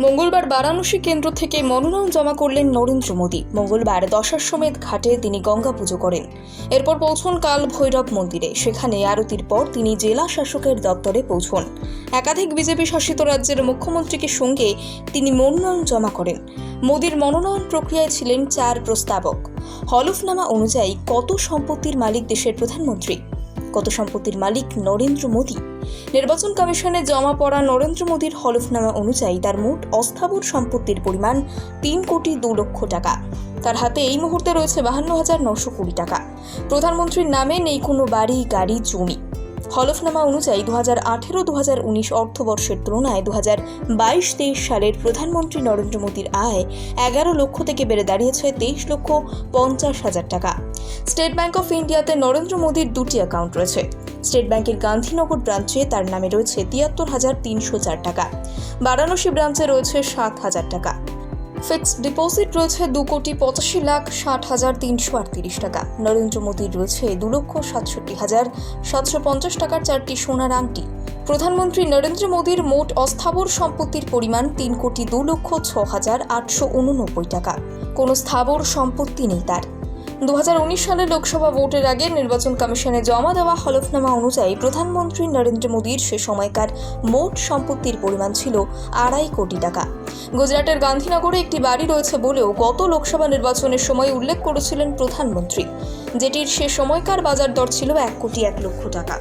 মঙ্গলবার বারাণসী কেন্দ্র থেকে মনোনয়ন জমা করলেন নরেন্দ্র মোদী। মঙ্গলবার দশাশ্বমেধ ঘাটে তিনি গঙ্গা পুজো করেন। এরপর পৌঁছন কাল ভৈরব মন্দিরে। সেখানে আরতির পর তিনি জেলা শাসকের দপ্তরে পৌঁছন। একাধিক বিজেপি শাসিত রাজ্যের মুখ্যমন্ত্রীকে সঙ্গে তিনি মনোনয়ন জমা করেন। মোদীর মনোনয়ন প্রক্রিয়ায় ছিলেন চার প্রস্তাবক। হলফনামা অনুযায়ী কত সম্পত্তির মালিক দেশের প্রধানমন্ত্রী? কত সম্পত্তির মালিক নরেন্দ্র মোদী? নির্বাচন কমিশনে জমা পড়া নরেন্দ্র মোদীর হলফনামা অনুযায়ী তার মোট অস্থাবর সম্পত্তির পরিমাণ তিন কোটি দু লক্ষ টাকা। তার হাতে এই মুহূর্তে রয়েছে বাহান্ন হাজার নশো কোটি টাকা। প্রধানমন্ত্রীর নামে নেই কোনো বাড়ি, গাড়ি, জমি। হলফনামা অনুযায়ী দু হাজার আঠেরো দু হাজার উনিশ অর্থবর্ষের তুলনায় দু হাজার বাইশ, তেইশ সালের প্রধানমন্ত্রী নরেন্দ্র মোদীর আয় এগারো লক্ষ থেকে বেড়ে দাঁড়িয়েছে তেইশ লক্ষ পঞ্চাশ হাজার টাকা। স্টেট ব্যাংক অফ ইন্ডিয়াতে নরেন্দ্র মোদীর দুটি অ্যাকাউন্ট রয়েছে। স্টেট ব্যাংকের গান্ধীনগর ব্রাঞ্চে তার নামে রয়েছে তিয়াত্তর হাজার তিনশো চার টাকা। বারাণসী ব্রাঞ্চে রয়েছে সাত হাজার টাকা। ফিক্সড ডিপোজিট রয়েছে দু কোটি পঁচাশি লাখ ষাট হাজার তিনশো আটত্রিশ টাকা। নরেন্দ্র মোদীর রয়েছে দু লক্ষ সাতষট্টি হাজার সাতশো পঞ্চাশ টাকার চারটি সোনার আংটি। প্রধানমন্ত্রী নরেন্দ্র মোদীর মোট অস্থাবর সম্পত্তির পরিমাণ তিন কোটি দু লক্ষ ছ হাজার আটশো উননব্বই টাকা। কোনো স্থাবর সম্পত্তি নেই তার। দু সালের লোকসভা ভোটের আগে নির্বাচন কমিশনে জমা দেওয়া হলফনামা অনুযায়ী প্রধানমন্ত্রী নরেন্দ্র মোদীর সে সময়কার মোট সম্পত্তির পরিমাণ ছিল আড়াই কোটি টাকা। গুজরাটের গান্ধীনগরে একটি বাড়ি রয়েছে বলেও গত লোকসভা নির্বাচনের সময় উল্লেখ করেছিলেন প্রধানমন্ত্রী। যেটির সে সময়কার বাজার দর ছিল এক কোটি এক লক্ষ টাকা।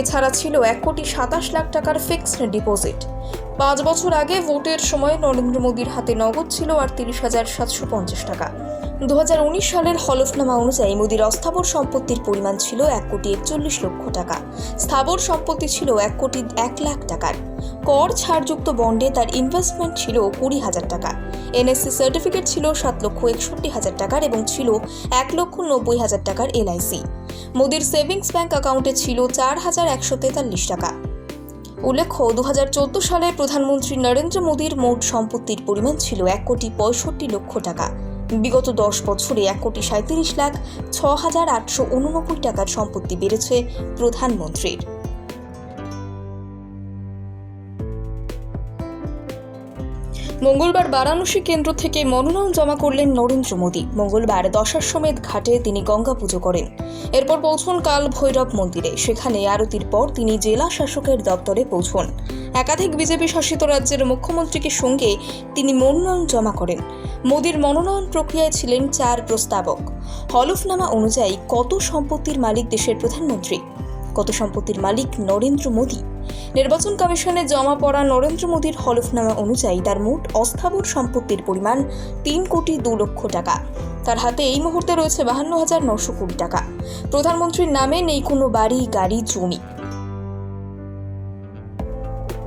এছাড়া ছিল এক কোটি সাতাশ লাখ টাকার ফিক্সড ডিপোজিট। পাঁচ বছর আগে ভোটের সময় নরেন্দ্র মোদীর হাতে নগদ ছিল আটত্রিশ হাজার সাতশো পঞ্চাশ টাকা। দু হাজার উনিশ সালের হলফনামা অনুযায়ী মোদীর অস্থাবর সম্পত্তির পরিমাণ ছিল এক কোটি একচল্লিশ লক্ষ টাকা। স্থাবর সম্পত্তি ছিল এক কোটি এক লাখ টাকার। কর ছাড়যুক্ত বন্ডে তার ইনভেস্টমেন্ট ছিল কুড়ি হাজার টাকা। এনএসসি সার্টিফিকেট ছিল সাত লক্ষ একষট্টি হাজার টাকার এবং ছিল এক লক্ষ নব্বই হাজার টাকার এলআইসি মোদীর সেভিংস ব্যাংক অ্যাকাউন্টে ছিল চার হাজার একশো তেতাল্লিশ টাকা। উল্লেখ্য দু হাজার চোদ্দ সালে প্রধানমন্ত্রী নরেন্দ্র মোদীর মোট সম্পত্তির পরিমাণ ছিল এক কোটি পঁয়ষট্টি লক্ষ টাকা। বিগত দশ বছরে এক কোটি সাঁত্রিশ লাখ ছ হাজার আটশো উননব্বই টাকার সম্পত্তি বেড়েছে প্রধানমন্ত্রীর। মঙ্গলবার বারাণসী কেন্দ্র থেকে মনোনয়ন জমা করলেন নরেন্দ্র মোদী। মঙ্গলবার দশাশ্বমেধ ঘাটে তিনি গঙ্গা পুজো করেন। এরপর পৌঁছন কাল ভৈরব মন্দিরে। সেখানে আরতির পর তিনি জেলা শাসকের দপ্তরে পৌঁছন। একাধিক বিজেপি শাসিত রাজ্যের মুখ্যমন্ত্রীকে সঙ্গে তিনি মনোনয়ন জমা করেন। মোদীর মনোনয়ন প্রক্রিয়ায় ছিলেন চার প্রস্তাবক। হলফনামা অনুযায়ী কত সম্পত্তির মালিক দেশের প্রধানমন্ত্রী? কত সম্পত্তির মালিক নরেন্দ্র মোদী? নির্বাচন কমিশনে জমা পড়া নরেন্দ্র মোদীর হলফনামা অনুযায়ী তার মোট অস্থাবর সম্পত্তির পরিমাণ তিন কোটি দু লক্ষ টাকা। তার হাতে এই মুহূর্তে রয়েছে বাহান্ন হাজার নশো কোটি টাকা। প্রধানমন্ত্রীর নামে নেই কোনো বাড়ি, গাড়ি, জমি।